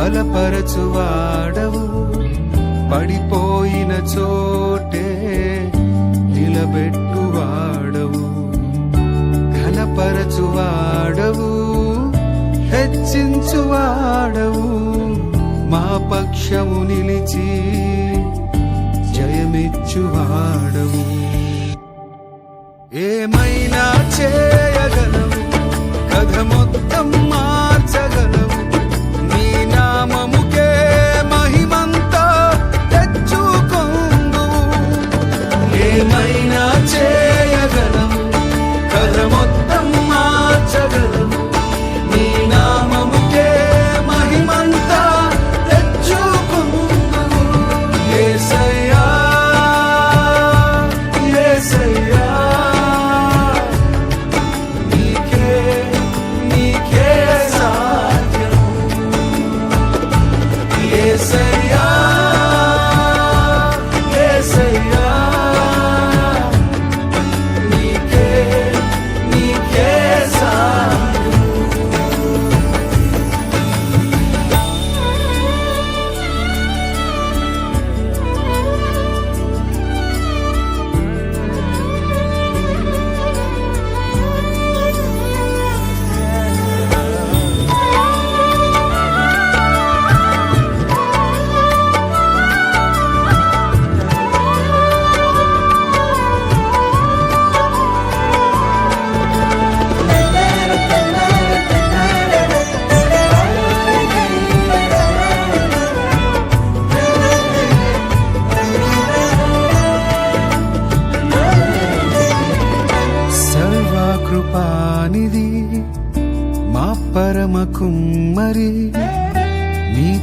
బలపరచువాడవు. పడిపోయిన చోటే నిలబెట్టువాడవు. ఘనపరచువాడవు. హెచ్చించువాడు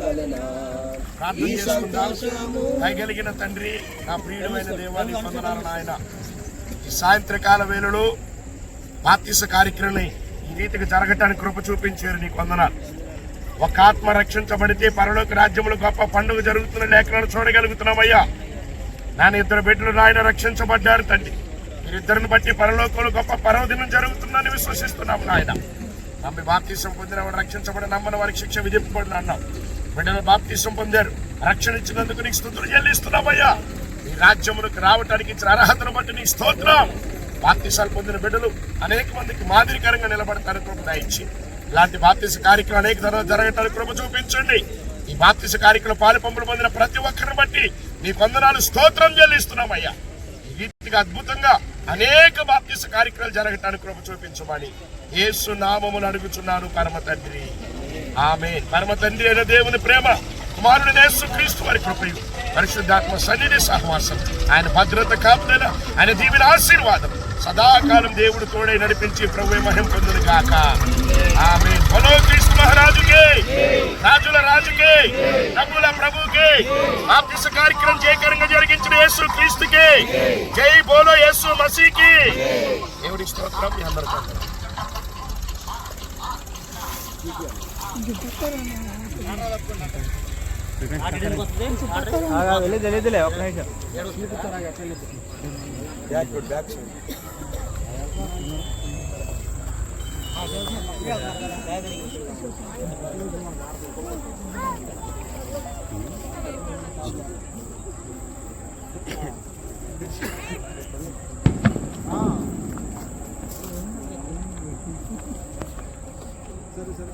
కావలనా? ప్రార్థన దయగలిగిన తండ్రి నా ప్రియుడమైన దేవాన్ని పొందనాలు నాయన. ఈ సాయంత్రకాల వేళలో బాప్తిస కార్యక్రమం ఈ రీతికి జరగటానికి కృప చూపించారు నీకు వందనాలు. ఒక ఆత్మ రక్షించబడితే పరలోక రాజ్యములు గొప్ప పండుగ జరుగుతున్న లేఖనాలు చూడగలుగుతున్నామయ్యా. నాన్న ఇద్దరు బిడ్డలు నాయన రక్షించబడ్డారు తండ్రి. మీరిద్దరిని బట్టి పరలోకంలో గొప్ప పర్వదినం జరుగుతుందని విశ్వసిస్తున్నాం నాయన. నమ్మి బాప్తీసం పొందిన వాడు రక్షించబడి నమ్మని వారికి శిక్ష విధింపబడిన అన్నాం. బిడ్డలు బాప్తీసం పొందారు. రక్షణ ఇచ్చినందుకు నీకు స్థుతులు చెల్లిస్తున్నామయ్యా. ఈ రాజ్యములకు రావటానికి ఇచ్చిన అర్హతను బట్టి నీకు స్తోత్రం. బాప్తీసాలు పొందిన బిడ్డలు అనేక మందికి మాదిరికరంగా నిలబడతారు కృప దాయించి ఇలాంటి బాప్తీస కార్యక్రమం అనేక ధర జరగటానికి కృప చూపించండి. ఈ బాప్తీస కార్యక్రమం పాలు పంపులు పొందిన ప్రతి ఒక్కరిని బట్టి నీ కొందనాలు స్తోత్రం చెల్లిస్తున్నామయ్యా. ఈ రీతిగా అద్భుతంగా అనేక బాప్తీస కార్యక్రమాలు జరగటానికి కృప చూపించమని ఏసు నామములు అడుగుచున్నాను పరమ తండ్రి. ఆమె పరమ తండ్రి అయిన దేవుని ప్రేమ కుమారుడు నేసు క్రీస్తు వారి కృపయు. పరిశుద్ధాత్మ సన్నిధి సహవాసం. ఆయన భద్రత కాపుదల ఆయన దీవిన ఆశీర్వాదం. సదాకాలం దేవుడు తోడై నడిపించి ప్రభు మహిం పొందును కాక ఆమె బలో క్రీస్తు మహారాజుకే రాజుల రాజుకే ప్రభుల ప్రభుకే బాప్తిస కార్యక్రమం జయకరంగా జరిగించిన యేసు క్రీస్తుకే. జై బోలో యేసు మసీకి దేవుడి స్తోత్రం మీ అందరికీ. వెళ్ళేదిలే ఒక నిమిషం సరే సరే